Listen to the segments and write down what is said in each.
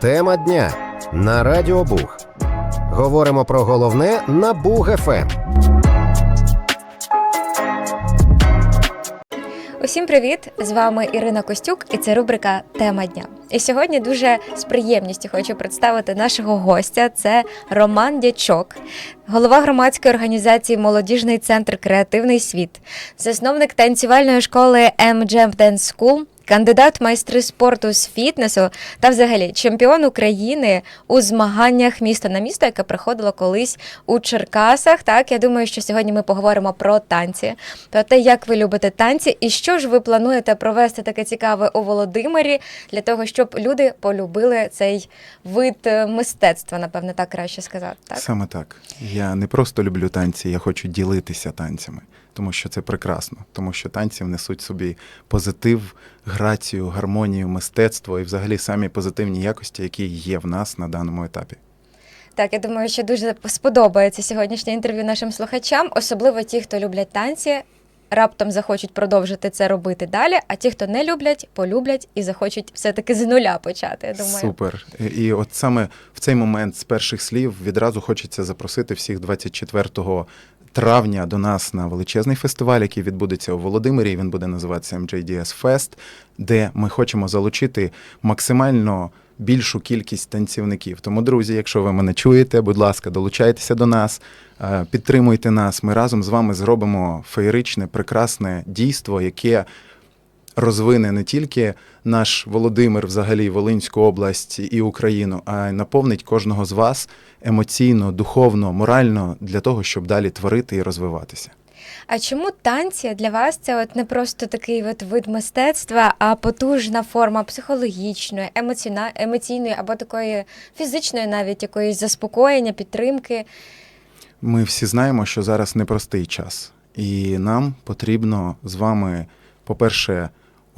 Тема дня на Радіо Буг. Говоримо про головне на Ем. Буг ФМ. Усім привіт! З вами Ірина Костюк, і це рубрика Тема дня. І сьогодні дуже з приємністю хочу представити нашого гостя. Це Роман Дячок, голова громадської організації Молодіжний центр Креативний світ, засновник танцювальної школи M-Jam Dance School, кандидат майстри спорту з фітнесу та взагалі чемпіон України у змаганнях місто на місто, яке проходило колись у Черкасах. Так, я думаю, що сьогодні ми поговоримо про танці, про те, як ви любите танці, і що ж ви плануєте провести таке цікаве у Володимирі для того, щоб люди полюбили цей вид е, мистецтва, напевне, так краще сказати. Так? Саме так. Я не просто люблю танці, я хочу ділитися танцями, тому що це прекрасно, тому що танці внесуть собі позитив, грацію, гармонію, мистецтво і взагалі самі позитивні якості, які є в нас на даному етапі. Так, я думаю, що дуже сподобається сьогоднішнє інтерв'ю нашим слухачам, особливо ті, хто люблять танці. Раптом захочуть продовжити це робити далі, а ті, хто не люблять, полюблять і захочуть все-таки з нуля почати. Я думаю, Супер. І- от саме в цей момент з перших слів відразу хочеться запросити всіх 24 травня до нас на величезний фестиваль, який відбудеться у Володимирі. Він буде називатися MJDS Fest, де ми хочемо залучити максимально більшу кількість танцівників. Тому, друзі, якщо ви мене чуєте, будь ласка, долучайтеся до нас, е, підтримуйте нас. Ми разом з вами зробимо феєричне, прекрасне дійство, яке розвине не тільки наш Володимир, взагалі Волинську область і Україну, а й наповнить кожного з вас емоційно, духовно, морально для того, щоб далі творити і розвиватися. А чому танці для вас це от не просто такий от вид мистецтва, а потужна форма психологічної, емоціона- емоційної або такої фізичної, навіть якоїсь заспокоєння, підтримки? Ми всі знаємо, що зараз непростий час, і нам потрібно з вами, по-перше,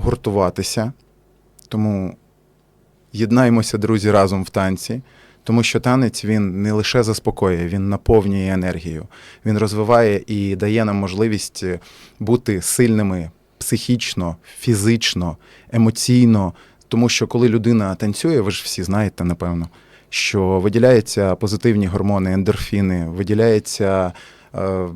гуртуватися. Тому єднаємося, друзі, разом в танці, тому що танець він не лише заспокоює, він наповнює енергію, він розвиває і дає нам можливість бути сильними психічно, фізично, емоційно. Тому що коли людина танцює, ви ж всі знаєте, напевно, що виділяються позитивні гормони, ендорфіни, виділяється. Е,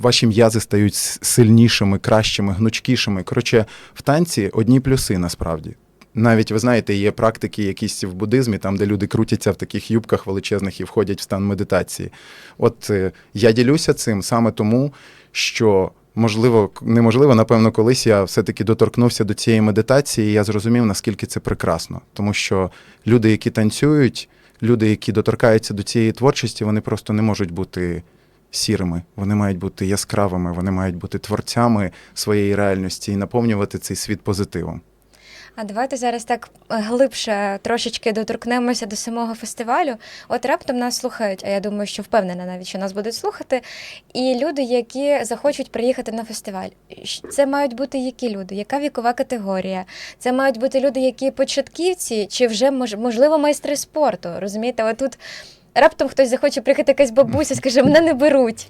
Ваші м'язи стають сильнішими, кращими, гнучкішими. Коротше, в танці одні плюси насправді. Навіть ви знаєте, є практики якісь в буддизмі, там, де люди крутяться в таких юбках величезних і входять в стан медитації. От е, я ділюся цим саме тому, що можливо, неможливо, напевно, колись я все-таки доторкнувся до цієї медитації, і я зрозумів, наскільки це прекрасно. Тому що люди, які танцюють, люди, які доторкаються до цієї творчості, вони просто не можуть бути сірими, вони мають бути яскравими, вони мають бути творцями своєї реальності і наповнювати цей світ позитивом. А давайте зараз так е, глибше трошечки доторкнемося до самого фестивалю. От раптом нас слухають, а я думаю, що впевнена навіть, що нас будуть слухати. І люди, які захочуть приїхати на фестиваль. Це мають бути які люди? Яка вікова категорія? Це мають бути люди, які початківці, чи вже мож- можливо майстри спорту. Розумієте, от тут раптом хтось захоче приїхати якась бабуся, скаже, мене не беруть.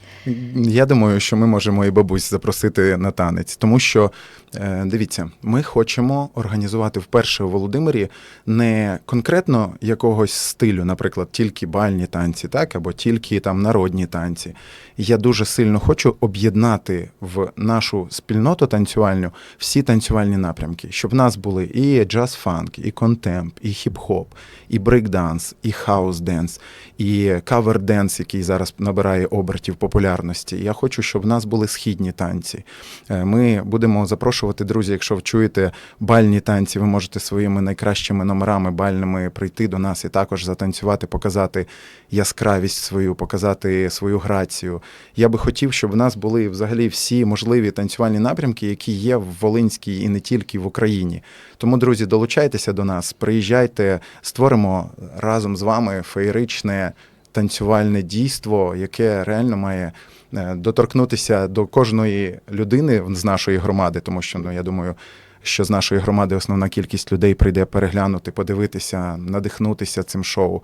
Я думаю, що ми можемо і бабусь запросити на танець, тому що е, дивіться, ми хочемо організувати вперше у Володимирі не конкретно якогось стилю, наприклад, тільки бальні танці, так або тільки там народні танці. Я дуже сильно хочу об'єднати в нашу спільноту танцювальну всі танцювальні напрямки, щоб в нас були і джаз-фанк, і контемп, і хіп-хоп, і брейк-данс, і хаус-денс, і кавер-денс, який зараз набирає обертів популярності. Я хочу, щоб в нас були східні танці. Е, Ми будемо запрошувати, друзі, якщо ви чуєте бальні танці, ви можете своїми найкращими номерами бальними прийти до нас і також затанцювати, показати яскравість свою, показати свою грацію. Я би хотів, щоб в нас були взагалі всі можливі танцювальні напрямки, які є в Волинській і не тільки в Україні. Тому, друзі, долучайтеся до нас, приїжджайте, створимо разом з вами феєричне танцювальне дійство, яке реально має е, доторкнутися до кожної людини з нашої громади, тому що ну я думаю. Що з нашої громади основна кількість людей прийде переглянути, подивитися, надихнутися цим шоу.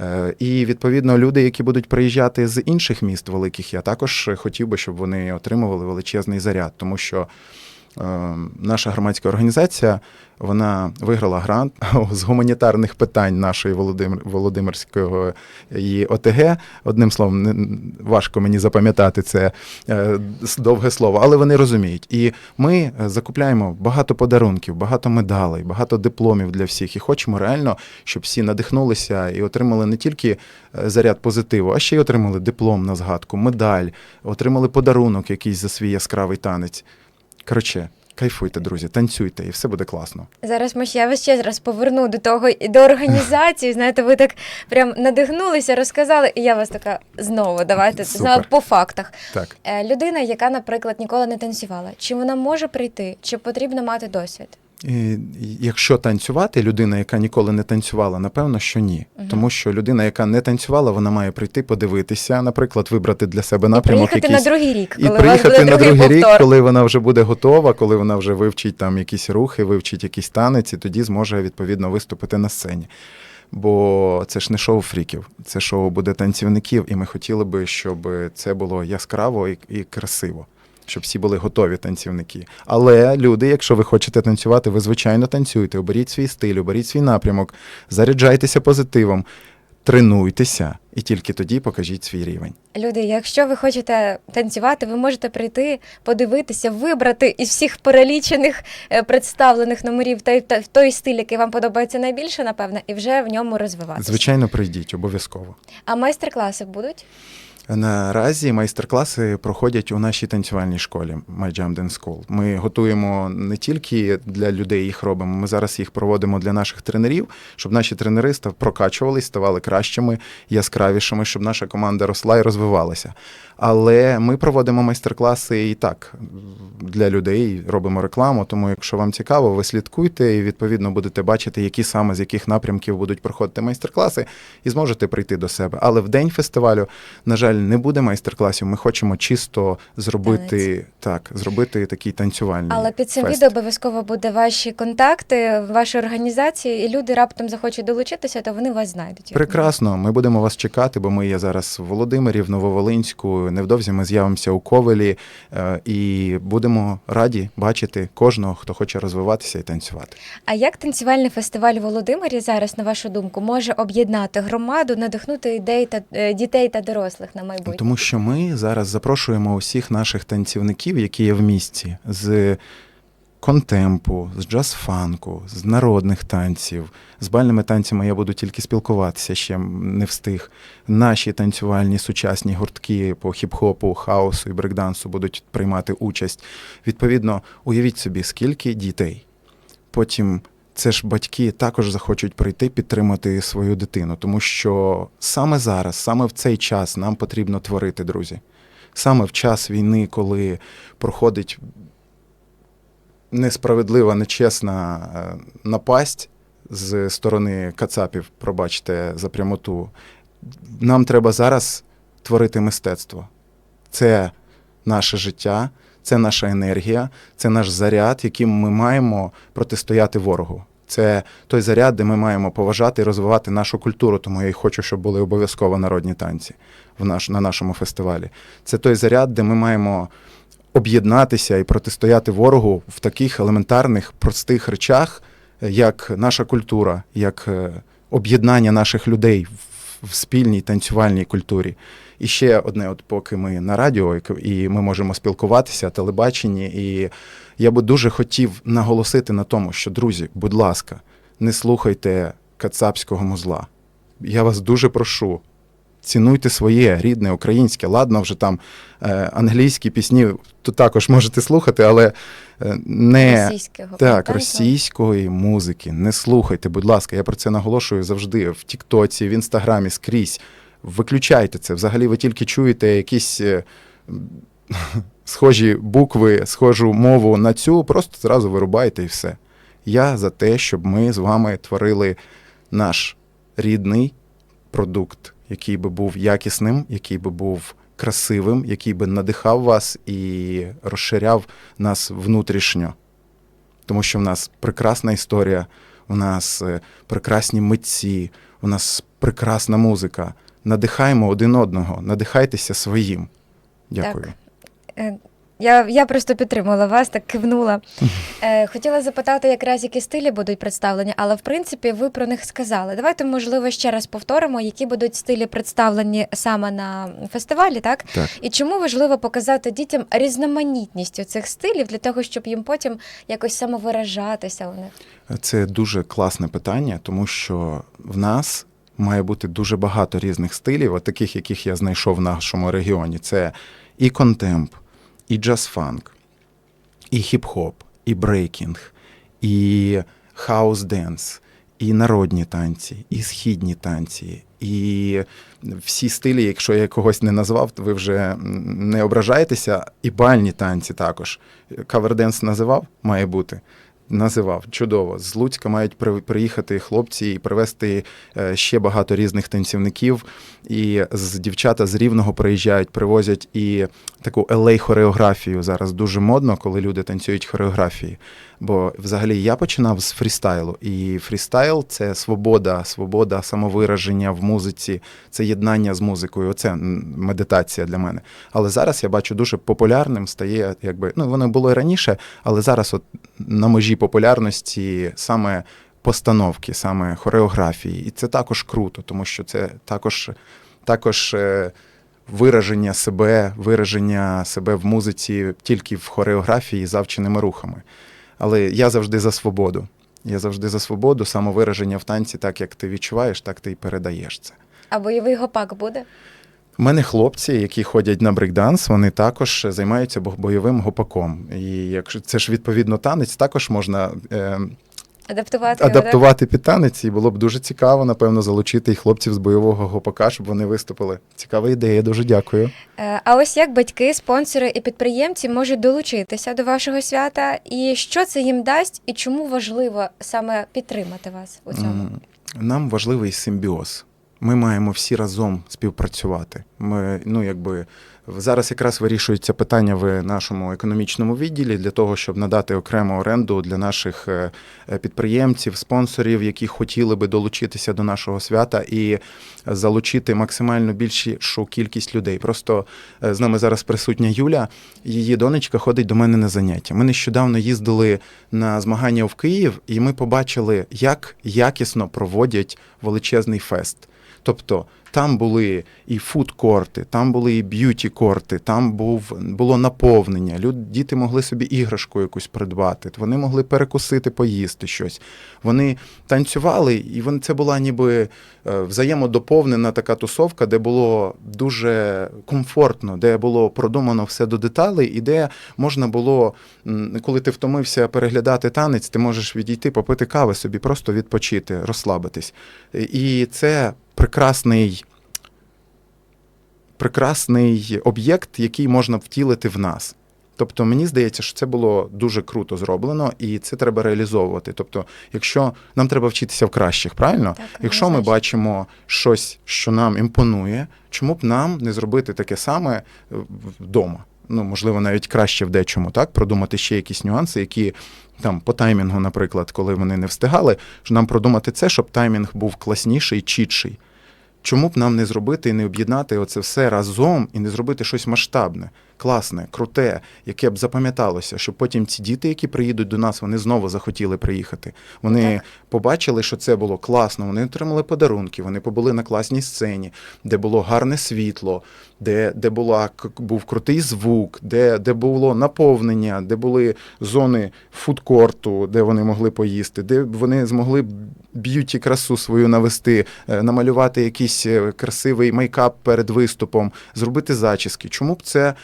Е, І відповідно люди, які будуть приїжджати з інших міст великих, я також хотів би, щоб вони отримували величезний заряд, тому що наша громадська організація вона виграла грант з гуманітарних питань нашої Володимир, Володимирського її ОТГ. Одним словом, важко мені запам'ятати це е, довге слово, але вони розуміють. І ми е, закупляємо багато подарунків, багато медалей, багато дипломів для всіх. І хочемо реально, щоб всі надихнулися і отримали не тільки е, заряд позитиву, а ще й отримали диплом на згадку, медаль, отримали подарунок якийсь за свій яскравий танець. Коротше, кайфуйте, друзі, танцюйте, і все буде класно. Зараз ми я вас ще раз поверну до того і до організації. Знаєте, ви так прям надихнулися, розказали, і я вас така знову. Давайте Супер. знову по фактах. Так. Е, Людина, яка, наприклад, ніколи не танцювала, чи вона може прийти, чи потрібно мати досвід? І, якщо танцювати, людина, яка ніколи не танцювала, напевно, що ні. Мгм. Тому що людина, яка не танцювала, вона має прийти, подивитися, наприклад, вибрати для себе напрямок Приїхати якийсь. на другий рік, коли вас приїхати на другий другий рік, повтор. коли вона вже буде готова, коли вона вже вивчить там якісь рухи, вивчить якийсь танець, і тоді зможе відповідно виступити на сцені. Бо це ж не шоу фріків, це шоу буде танцівників, і ми хотіли би, щоб це було яскраво і, і красиво, щоб всі були готові танцівники. Але люди, якщо ви хочете танцювати, ви звичайно танцюйте, оберіть свій стиль, оберіть свій напрямок, заряджайтеся позитивом, тренуйтеся, і тільки тоді покажіть свій рівень. Люди, якщо ви хочете танцювати, ви можете прийти, подивитися, вибрати із всіх перелічених е, представлених номерів той, той стиль, який вам подобається найбільше, напевно, і вже в ньому розвиватися. Звичайно, прийдіть обов'язково. А майстер-класи будуть? Наразі майстер-класи проходять у нашій танцювальній школі My Jam Dance School. Ми готуємо не тільки для людей їх робимо. Ми зараз їх проводимо для наших тренерів, щоб наші тренери прокачувались, ставали кращими, яскравішими, щоб наша команда росла і розвивалася. Але ми проводимо майстер-класи і так для людей, робимо рекламу. Тому, якщо вам цікаво, ви слідкуйте і відповідно будете бачити, які саме з яких напрямків будуть проходити майстер-класи, і зможете прийти до себе. Але в день фестивалю, на жаль, не буде майстер-класів. Ми хочемо чисто зробити так, зробити такий танцювальний. Але під цим фест. відео обов'язково буде ваші контакти, ваші організації, і люди раптом захочуть долучитися, то вони вас знайдуть. Прекрасно, ми будемо вас чекати, бо ми є зараз в Володимирі, в Нововолинську. Невдовзі ми з'явимося у Ковелі е, і будемо раді бачити кожного, хто хоче розвиватися і танцювати. А як танцювальний фестиваль в Володимирі зараз, на вашу думку, може об'єднати громаду, надихнути ідей та е, дітей та дорослих на майбутнє? Тому що ми зараз запрошуємо усіх наших танцівників, які є в місті, з контемпу, з джаз-фанку, з народних танців. З бальними танцями я буду тільки спілкуватися, ще не встиг. Наші танцювальні сучасні гуртки по хіп-хопу, хаосу і брейкдансу будуть приймати участь. Відповідно, уявіть собі, скільки дітей. Потім це ж батьки також захочуть прийти підтримати свою дитину, тому що саме зараз, саме в цей час нам потрібно творити, друзі. Саме в час війни, коли проходить несправедлива, нечесна е, напасть з сторони Кацапів, пробачте за прямоту, нам треба зараз творити мистецтво. Це наше життя, це наша енергія, це наш заряд, яким ми маємо протистояти ворогу. Це той заряд, де ми маємо поважати і розвивати нашу культуру, тому я і хочу, щоб були обов'язково народні танці в наш, на нашому фестивалі. Це той заряд, де ми маємо об'єднатися і протистояти ворогу в таких елементарних, простих речах, е, як наша культура, як е, об'єднання наших людей в- спільній танцювальній культурі. І ще одне, от поки ми на радіо, і ми можемо спілкуватися, телебаченні, і я би дуже хотів наголосити на тому, що, друзі, будь ласка, не слухайте кацапського музла. Я вас дуже прошу. Цінуйте своє рідне, українське, ладно, вже там е, англійські пісні, то також можете слухати, але е, не Російського так, російської музики. Не слухайте, будь ласка, я про це наголошую завжди в Тіктоці, в Інстаграмі, скрізь. Виключайте це. Взагалі, ви тільки чуєте якісь е, схожі букви, схожу мову на цю, просто зразу вирубайте і все. Я за те, щоб ми з вами творили наш рідний продукт, який би був якісним, який би був красивим, який би надихав вас і розширяв нас внутрішньо. Тому що в нас прекрасна історія, у нас е, прекрасні митці, у нас прекрасна музика. Надихаємо один одного, надихайтеся своїм. Дякую. Е, Я, я просто підтримала вас, так кивнула. Е, хотіла запитати, якраз які стилі будуть представлені, але в принципі ви про них сказали. Давайте, можливо, ще раз повторимо, які будуть стилі представлені саме на фестивалі, так? Так. І чому важливо показати дітям різноманітність цих стилів для того, щоб їм потім якось самовиражатися у них. Це дуже класне питання, тому що в нас має бути дуже багато різних стилів, от таких, яких я знайшов в нашому регіоні. Це і контемп, і джаз-фанк, і хіп-хоп, і брейкінг, і хаус-денс, і народні танці, і східні танці, і всі стилі, якщо я когось не назвав, то ви вже не ображаєтеся, і бальні танці також. Каверденс називав, має бути. Називав чудово. З Луцька мають приїхати хлопці і привезти е, ще багато різних танцівників. І з дівчата з рівного приїжджають, привозять і таку LA хореографію зараз дуже модно, коли люди танцюють хореографії. Бо взагалі я починав з фрістайлу, і фрістайл це свобода, свобода самовираження в музиці, це єднання з музикою. Оце медитація для мене. Але зараз я бачу дуже популярним стає, якби ну воно було і раніше, але зараз, от на межі популярності саме постановки, саме хореографії. І це також круто, тому що це також, також е, вираження себе, вираження себе в музиці тільки в хореографії завченими рухами. Але я завжди за свободу. Я завжди за свободу, самовираження в танці, так як ти відчуваєш, так ти і передаєш це. А бойовий гопак буде? У мене хлопці, які ходять на брейкданс, вони також займаються бо- бойовим гопаком. І якщо це ж відповідно танець, також можна е, Адаптувати адаптувати під танець, і було б дуже цікаво, напевно, залучити і хлопців з бойового гопака, щоб вони виступили. Цікава ідея, дуже дякую. Е, А ось як батьки, спонсори і підприємці можуть долучитися до вашого свята, і що це їм дасть, і чому важливо саме підтримати вас у цьому? Нам важливий симбіоз. Ми маємо всі разом співпрацювати. Ми, ну, якби, зараз якраз вирішується питання в нашому економічному відділі для того, щоб надати окрему оренду для наших е, підприємців, спонсорів, які хотіли би долучитися до нашого свята і залучити максимально більшу кількість людей. Просто е, з нами зараз присутня Юля, її донечка ходить до мене на заняття. Ми нещодавно їздили на змагання в Київ, і ми побачили, як якісно проводять величезний фест. Тобто там були і фудкорти, там були і б'юті-корти, там був, було наповнення. Люд, діти могли собі іграшку якусь придбати, вони могли перекусити, поїсти щось. Вони танцювали, і вони, це була ніби е, взаємодоповнена така тусовка, де було дуже комфортно, де було продумано все до деталей, і де можна було, коли ти втомився переглядати танець, ти можеш відійти, попити кави собі, просто відпочити, розслабитись. І це прекрасний. Прекрасний об'єкт, який можна втілити в нас. Тобто мені здається, що це було дуже круто зроблено, і це треба реалізовувати. Тобто, якщо нам треба вчитися в кращих, правильно? Так, якщо ми бачимо щось, що нам імпонує, чому б нам не зробити таке саме е, вдома? Ну, можливо, навіть краще в дечому, так, продумати ще якісь нюанси, які там по таймінгу, наприклад, коли вони не встигали, що нам продумати це, щоб таймінг був класніший, чітший. Чому б нам не зробити і не об'єднати оце все разом і не зробити щось масштабне, класне, круте, яке б запам'яталося, щоб потім ці діти, які приїдуть до нас, вони знову захотіли приїхати. Вони Так. побачили, що це було класно. Вони отримали подарунки, вони побули на класній сцені, де було гарне світло, де, де була був крутий звук, де, де було наповнення, де були зони фудкорту, де вони могли поїсти, де вони змогли б'юті красу свою навести, е, намалювати якийсь е, красивий мейкап перед виступом, зробити зачіски. Чому б це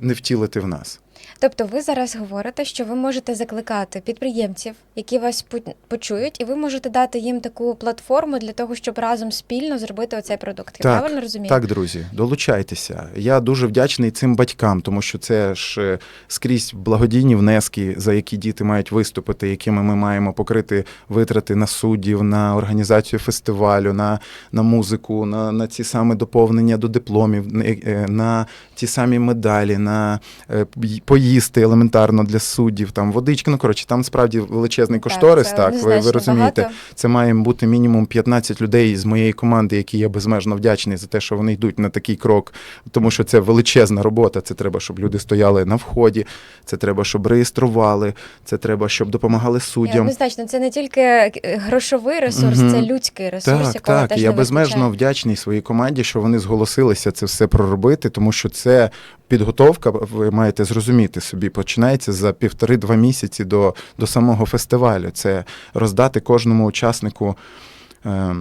не втілити в нас? Тобто, ви зараз говорите, що ви можете закликати підприємців, які вас почують, і ви можете дати їм таку платформу для того, щоб разом спільно зробити оцей продукт. Я Так, правильно розумію? Так, друзі, долучайтеся. Я дуже вдячний цим батькам, тому що це ж е, скрізь благодійні внески, за які діти мають виступити, якими ми маємо покрити витрати на суддів, на організацію фестивалю, на, на музику, на, на ці самі доповнення до дипломів, на, е, ті самі медалі, на е, поїздки. Поїсти елементарно для суддів, там водички. Ну коротше, там справді величезний кошторис. це Так, ви, ви розумієте. багато. Це має бути мінімум 15 людей з моєї команди, які я безмежно вдячний за те, що вони йдуть на такий крок, тому що це величезна робота. Це треба, щоб люди стояли на вході, це треба, щоб реєстрували, це треба, щоб допомагали суддям. Однозначно, це не тільки е, грошовий ресурс, Мгм. це людський ресурс, Так, якого так. теж Я безмежно вдячний своїй команді, що вони зголосилися це все проробити, тому що це підготовка, ви маєте зрозуміти собі, починається за півтори-два місяці до, до самого фестивалю. Це роздати кожному учаснику. Е,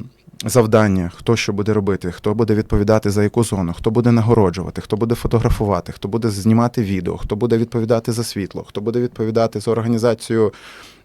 Завдання, хто що буде робити, хто буде відповідати за яку зону, хто буде нагороджувати, хто буде фотографувати, хто буде знімати відео, хто буде відповідати за світло, хто буде відповідати за організацію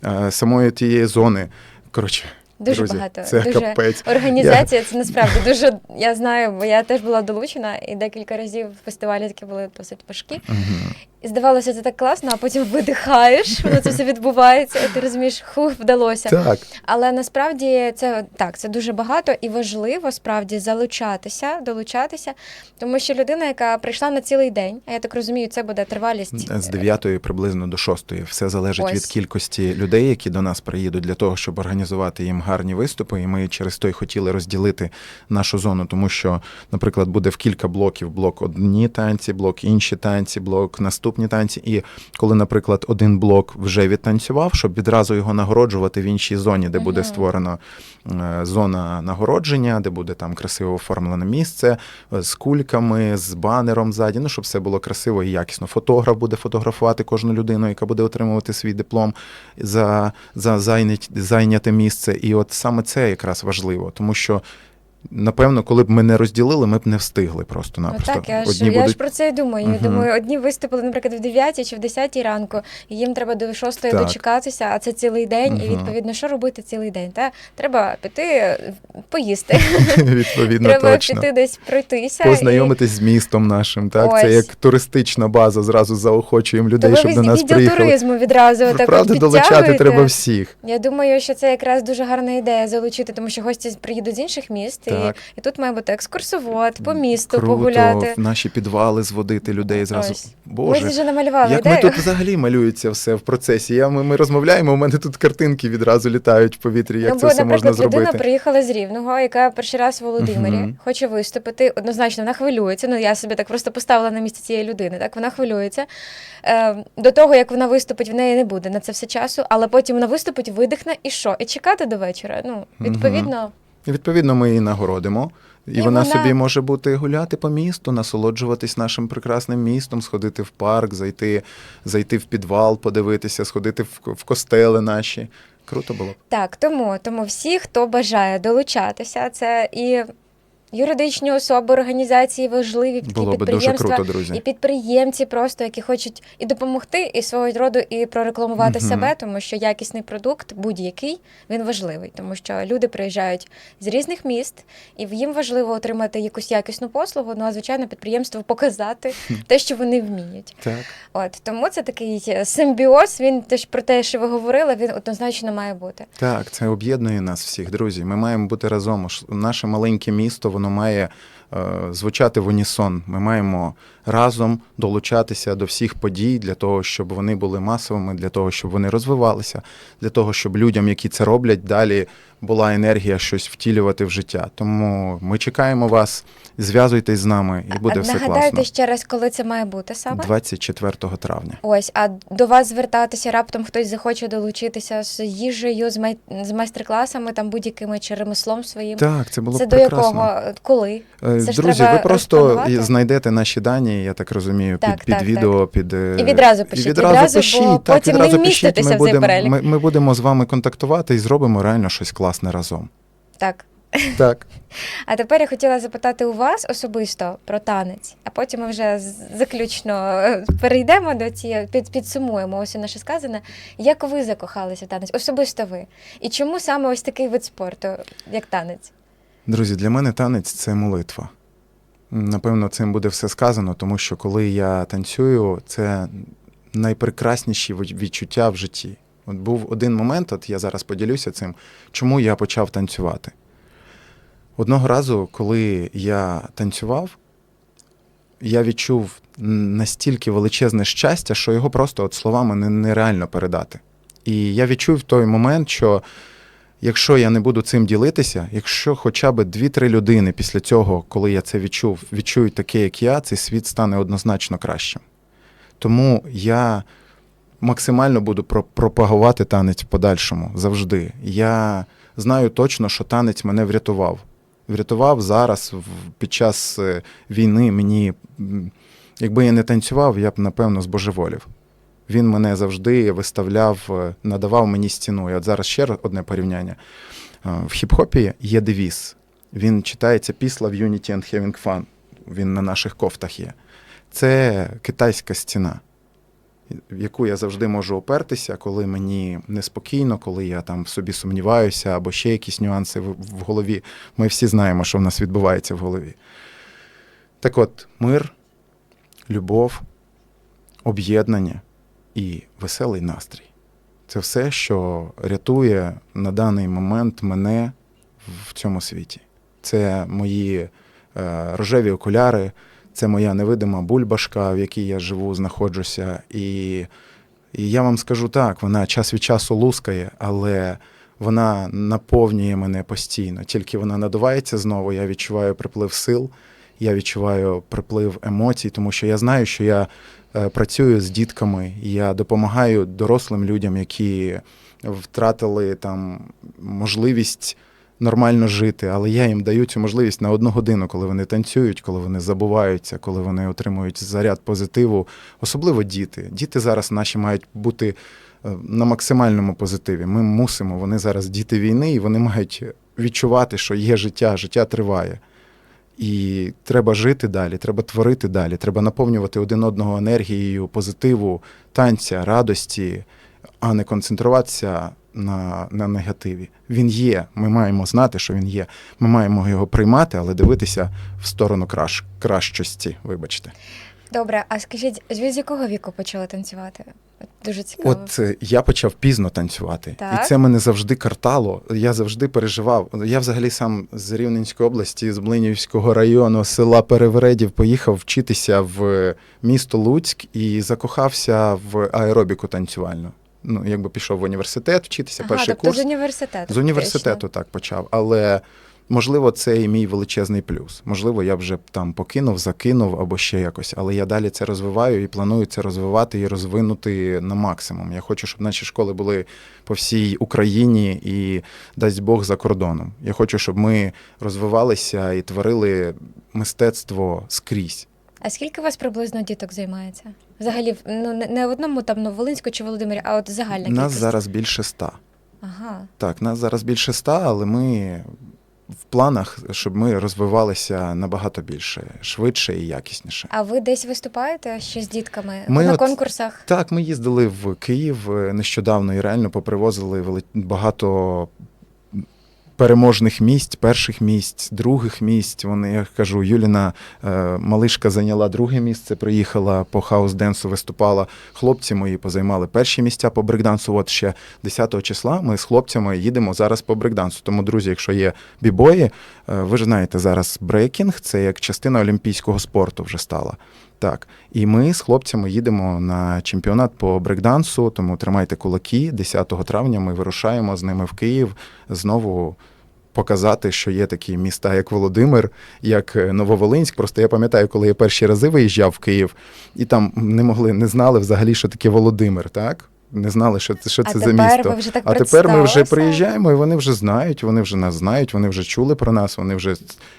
е, самої тієї зони. Коротше, Дуже друзі, багато. Це дуже капець. Організація це насправді дуже. Я знаю, бо я теж була долучена, і декілька разів фестивалі такі були досить важкі. Мгм. І здавалося, це так класно, а потім видихаєш, воно це все відбувається, і ти розумієш, хух, вдалося. Так, Але насправді це так, це дуже багато і важливо справді залучатися, долучатися, тому що людина, яка прийшла на цілий день, а я так розумію, це буде тривалість з 9 приблизно до 6. Все залежить Ось. від кількості людей, які до нас приїдуть для того, щоб організувати їм гарні виступи. І ми через то й хотіли розділити нашу зону, тому що, наприклад, буде в кілька блоків: блок одні танці, блок інші танці, блок наступні танці. І коли, наприклад, один блок вже відтанцював, щоб відразу його нагороджувати в іншій зоні, де буде Мгм. створено е, зона нагородження, де буде там красиво оформлене місце е, з кульками, з банером ззаді, ну щоб все було красиво і якісно. Фотограф буде фотографувати кожну людину, яка буде отримувати свій диплом за, за зайняте місце. І от саме це якраз важливо, тому що. Напевно, коли б ми не розділили, ми б не встигли Ну просто-напросто. так, я ж, Одні я ж про це і думаю. Я думаю, одні виступили, наприклад, в 9 чи в 10 ранку, і їм треба до 6 Так. дочекатися, а це цілий день. І відповідно, що робити цілий день? Та треба піти е, поїсти, відповідно треба точно. піти десь пройтися. Познайомитись з містом нашим, так? Це як туристична база, зразу заохочуємо людей, То щоб до нас приїхали. туризму відразу так Правда, долучати треба всіх. Я думаю, що це якраз дуже гарна ідея залучити, тому що гості приїдуть з інших міст, і, Так. і тут має бути екскурсовод по місту Круто, погуляти. в наші підвали зводити людей зразу. Ось. Боже, Ми вже намалювали як ідею. ми тут взагалі малюється все в процесі. Я, ми, ми розмовляємо, у мене тут картинки відразу літають в повітрі, як ну, це бо, все можна наприклад, людина приїхала з Рівного, яка перший раз в Володимирі, Мгм. хоче виступити. Однозначно, вона хвилюється. Ну, я собі так просто поставила на місце цієї людини. Так, вона хвилюється. Е, до того, як вона виступить, в неї не буде на це все часу, але потім вона виступить, видихне і що? І чекати до вечора. Ну, відповідно, І відповідно ми її нагородимо. І, І вона, вона- собі може бути гуляти по місту, насолоджуватись нашим прекрасним містом, сходити в парк, зайти, зайти в підвал, подивитися, сходити в, в костели наші. Круто було б. Так, тому, тому всі, хто бажає долучатися, це і юридичні особи, організації важливі такі Було дуже підприємства. круто, друзі. І підприємці просто, які хочуть і допомогти, і свого роду, і прорекламувати Мгм. себе, тому що якісний продукт, будь-який, він важливий, тому що люди приїжджають з різних міст, і їм важливо отримати якусь якісну послугу. Ну а звичайно, підприємству показати те, що вони вміють. Так. От тому це такий е, симбіоз. Він теж про те, що ви говорили, він однозначно має бути. Так, це об'єднує нас всіх, друзі. Ми маємо бути разом. Наше маленьке місто, воно має звучати в унісон. Ми маємо разом долучатися до всіх подій для того, щоб вони були масовими, для того, щоб вони розвивалися, для того, щоб людям, які це роблять, далі була енергія щось втілювати в життя. Тому ми чекаємо вас, зв'язуйтесь з нами, і буде а все нагадайте ще раз, коли це має бути саме. 24 травня. Ось, а до вас звертатися раптом хтось захоче долучитися з їжею, з, май... з майстер-класами, там будь-якими чи ремеслом своїм. Так, це було це б до прекрасно. якого? Коли? Е, Це ж Друзі, треба ви просто розпланувати. знайдете наші дані, я так розумію, Так, під, під так, відео, під е, І відразу пишіть, і відразу, відразу, пишіть, бо так, потім не відразу пишіть. вміститеся Ми в цей будемо, перелік. ми, ми будемо з вами контактувати і зробимо реально щось класне разом. Так. Так, А тепер я хотіла запитати у вас особисто про танець, а потім ми вже з- заключно е, перейдемо до цієї, під, підсумуємо ось наше сказане. Як ви закохалися в танець? Особисто ви. І чому саме ось такий вид спорту, як танець? Друзі, для мене танець це молитва. Напевно, цим буде все сказано, тому що коли я танцюю, це найпрекрасніші відчуття в житті. От був один момент, от я зараз поділюся цим, чому я почав танцювати. Одного разу, коли я танцював, я відчув настільки величезне щастя, що його просто от словами нереально передати. І я відчув в той момент, що якщо я не буду цим ділитися, якщо хоча б дві-три людини після цього, коли я це відчув, відчують таке, як я, цей світ стане однозначно кращим. Тому я максимально буду пропагувати танець в подальшому завжди. Я знаю точно, що танець мене врятував. Врятував зараз під час е, війни мені. Якби я не танцював, я б напевно збожеволів. Він мене завжди виставляв, е, надавав мені стіну. І от зараз ще одне порівняння. Е, В хіп-хопі є девіз. Він читається післа в Unity and Having Fun. Він на наших кофтах є. Це китайська стіна, в яку я завжди можу опертися, коли мені неспокійно, коли я там в собі сумніваюся, або ще якісь нюанси в голові. Ми всі знаємо, що в нас відбувається в голові. Так от, мир, любов, об'єднання і веселий настрій. Це все, що рятує на даний момент мене в цьому світі. Це мої е, рожеві окуляри, це моя невидима бульбашка, в якій я живу, знаходжуся. І, і я вам скажу так: вона час від часу лускає, але вона наповнює мене постійно. Тільки вона надувається знову, я відчуваю приплив сил, я відчуваю приплив емоцій, тому що я знаю, що я е, працюю з дітками, я допомагаю дорослим людям, які втратили там можливість нормально жити, але я їм даю цю можливість на одну годину, коли вони танцюють, коли вони забуваються, коли вони отримують заряд позитиву, особливо діти. Діти зараз наші мають бути е, на максимальному позитиві. Ми мусимо, вони зараз діти війни, і вони мають відчувати, що є життя, життя триває. І треба жити далі, треба творити далі, треба наповнювати один одного енергією, позитиву, танця, радості, а не концентруватися на, на негативі. Він є. Ми маємо знати, що він є. Ми маємо його приймати, але дивитися в сторону кращ, кращості. Вибачте. Добре, а скажіть, ви з якого віку почали танцювати? Дуже цікаво. От е, я почав пізно танцювати, Так. і це мене завжди картало. Я завжди переживав. Я взагалі сам з Рівненської області, з Блинівського району, села Перевередів, поїхав вчитися в місто Луцьк і закохався в аеробіку танцювальну. Ну, якби пішов в університет вчитися, ага, перший тобто курс. з університету. З університету так почав, але можливо, це і мій величезний плюс. Можливо, я вже там покинув, закинув або ще якось, але я далі це розвиваю і планую це розвивати і розвинути на максимум. Я хочу, щоб наші школи були по всій Україні і дасть Бог за кордоном. Я хочу, щоб ми розвивалися і творили мистецтво скрізь. А скільки у вас приблизно діток займається? Взагалі, ну не- в одному там Новолинську чи Володимирі, а от загальна Нас зараз більше ста. Ага. Так, нас зараз більше ста, але ми в планах, щоб ми розвивалися набагато більше, швидше і якісніше. А ви десь виступаєте ще з дітками Ми на от- конкурсах? Так, ми їздили в Київ е, нещодавно і реально попривозили багато переможних місць, перших місць, других місць. Вони, я кажу, Юліна е, малишка зайняла друге місце, приїхала по хаус-денсу, виступала. Хлопці мої позаймали перші місця по брейкдансу. От ще 10 числа ми з хлопцями їдемо зараз по брейкдансу. Тому, друзі, якщо є бібої, е, ви ж знаєте, зараз брейкінг це як частина олімпійського спорту вже стала. Так, і ми з хлопцями їдемо на чемпіонат по брейкдансу, тому тримайте кулаки. 10 травня ми вирушаємо з ними в Київ знову показати, що є такі міста, як Володимир, як е, Нововолинськ. Просто я пам'ятаю, коли я перші рази виїжджав в Київ, і там не могли, не знали взагалі, що таке Володимир, так? Не знали, що це, що а це за місто. ви вже так А тепер ми вже приїжджаємо, і вони вже знають, вони вже нас знають, вони вже чули про нас, вони вже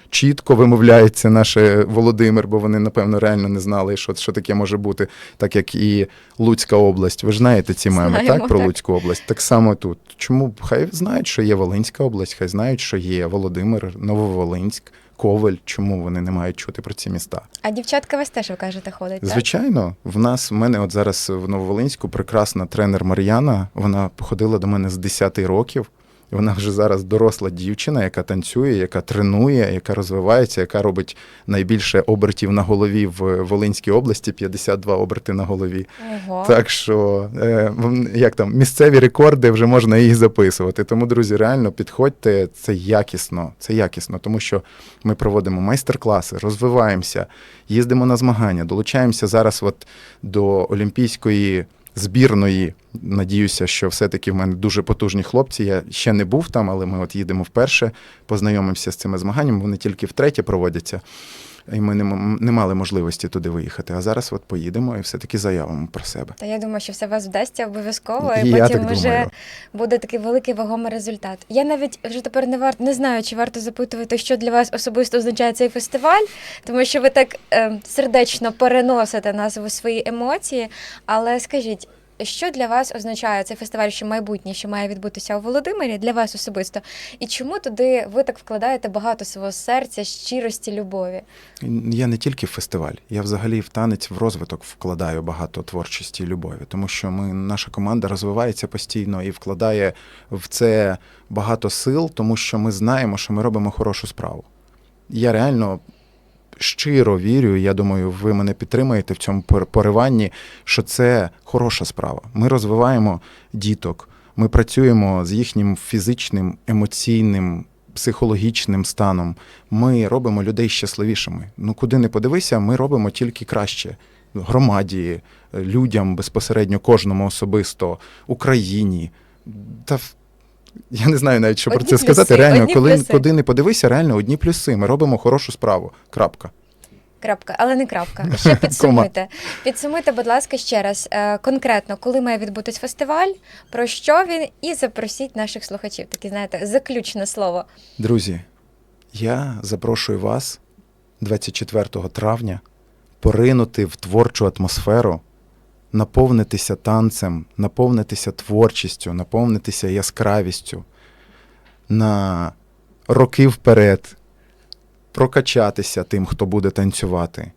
чітко вимовляється наше Володимир, бо вони, напевно, реально не знали, що, що таке може бути, так як і Луцька область. Ви ж знаєте ці меми, Знаємо, так, про так. Луцьку область. Так само тут. Чому хай знають, що є Волинська область, хай знають, що є Володимир, Нововолинськ, Коваль. Чому вони не мають чути про ці міста? А дівчатка вас теж, ви кажете, ходить, так? Звичайно, в нас в мене от зараз в Нововолинську прекрасна тренер Мар'яна. Вона походила до мене з 10 років. Вона вже зараз доросла дівчина, яка танцює, яка тренує, яка розвивається, яка робить найбільше обертів на голові в Волинській області 52 оберти на голові. Ого. Так що, е, як там, місцеві рекорди вже можна їх записувати. Тому, друзі, реально підходьте, це якісно, це якісно, тому що ми проводимо майстер-класи, розвиваємося, їздимо на змагання, долучаємося зараз от до Олімпійської збірної. Надіюся, що все-таки в мене дуже потужні хлопці. Я ще не був там, але ми от їдемо вперше, познайомимося з цими змаганнями. Вони тільки втретє проводяться. І ми не, не мали можливості туди виїхати. А зараз от поїдемо і все-таки заявимо про себе. Та я думаю, що все вас вдасться обов'язково, і, І я потім вже буде такий великий вагомий результат. Я навіть вже тепер не варто не знаю, чи варто запитувати, що для вас особисто означає цей фестиваль, тому що ви так е, сердечно переносите нас у свої емоції. Але скажіть. Що для вас означає цей фестиваль, що майбутнє, що має відбутися у Володимирі для вас особисто? І чому туди ви так вкладаєте багато свого серця, щирості, любові? Я не тільки в фестиваль, я взагалі в танець в розвиток вкладаю багато творчості і любові, тому що ми, наша команда розвивається постійно і вкладає в це багато сил, тому що ми знаємо, що ми робимо хорошу справу. Я реально щиро вірю, я думаю, ви мене підтримаєте в цьому пор- пориванні, що це хороша справа. Ми розвиваємо діток, ми працюємо з їхнім фізичним, емоційним, психологічним станом. Ми робимо людей щасливішими. Ну куди не подивися, ми робимо тільки краще. Громаді, людям безпосередньо кожному особисто, Україні. Та я не знаю навіть, що про Одні це сказати. Реально, коли плюси. куди не подивися, реально одні плюси. Ми робимо хорошу справу. Крапка. Крапка, але не крапка. Ще підсумуйте. Підсумуйте, будь ласка, ще раз е, конкретно, коли має відбутись фестиваль, про що він, і запросіть наших слухачів. Таке, знаєте, заключне слово. Друзі, я запрошую вас 24 травня поринути в творчу атмосферу, наповнитися танцем, наповнитися творчістю, наповнитися яскравістю на роки вперед, прокачатися тим, хто буде танцювати,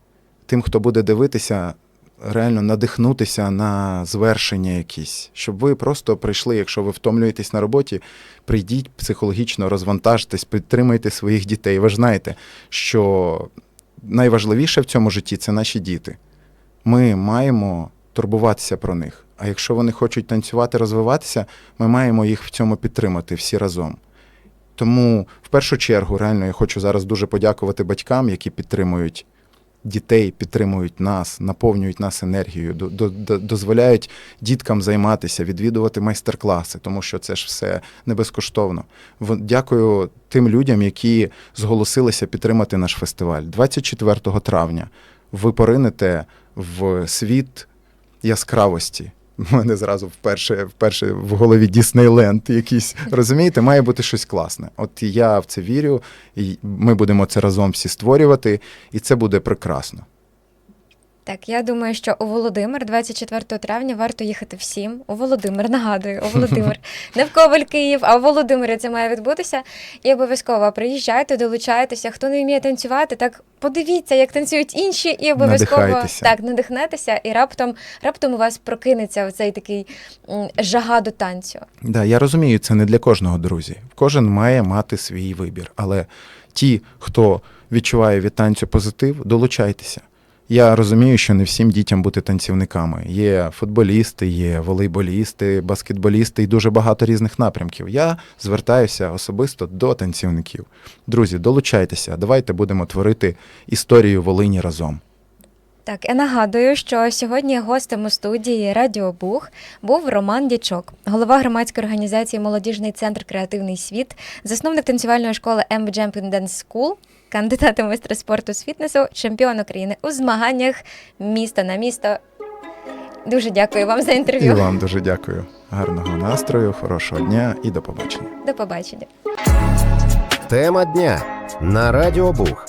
тим, хто буде дивитися, реально надихнутися на звершення якісь, щоб ви просто прийшли, якщо ви втомлюєтесь на роботі, прийдіть психологічно, розвантажтесь, підтримайте своїх дітей. Ви ж знаєте, що найважливіше в цьому житті це наші діти. Ми маємо турбуватися про них. А якщо вони хочуть танцювати, розвиватися, ми маємо їх в цьому підтримати всі разом. Тому в першу чергу, реально, я хочу зараз дуже подякувати батькам, які підтримують дітей, підтримують нас, наповнюють нас енергією, до- до- до- дозволяють діткам займатися, відвідувати майстер-класи, тому що це ж все не безкоштовно. Дякую тим людям, які зголосилися підтримати наш фестиваль. 24 травня ви поринете в світ яскравості. У мене зразу вперше, вперше в голові Діснейленд якийсь. Розумієте, має бути щось класне. От я в це вірю, і ми будемо це разом всі створювати, і це буде прекрасно. Так, я думаю, що у Володимир 24 травня варто їхати всім. У Володимир, нагадую, у Володимир. Не в Коваль Київ, а у Володимирі це має відбутися. І обов'язково приїжджайте, долучайтеся. Хто не вміє танцювати, так подивіться, як танцюють інші, і обов'язково так надихнетеся, і раптом раптом у вас прокинеться оцей такий жага до танцю. Да, я розумію, це не для кожного, друзі. Кожен має мати свій вибір. Але ті, хто відчуває від танцю позитив, долучайтеся. Я розумію, що не всім дітям бути танцівниками. Є футболісти, є волейболісти, баскетболісти і дуже багато різних напрямків. Я звертаюся особисто до танцівників. Друзі, долучайтеся, давайте будемо творити історію Волині разом. Так, я нагадую, що сьогодні гостем у студії Радіо Буг був Роман Дячок, голова громадської організації Молодіжний центр Креативний світ, засновник танцювальної школи M Jumping Dance School, кандидат у майстра спорту з фітнесу, чемпіон України у змаганнях місто на місто. Дуже дякую вам за І інтерв'ю. вам дуже дякую. Гарного настрою, хорошого дня і до побачення. До побачення. Тема дня на Радіо Буг.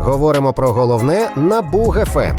Говоримо про головне на Буг ФМ.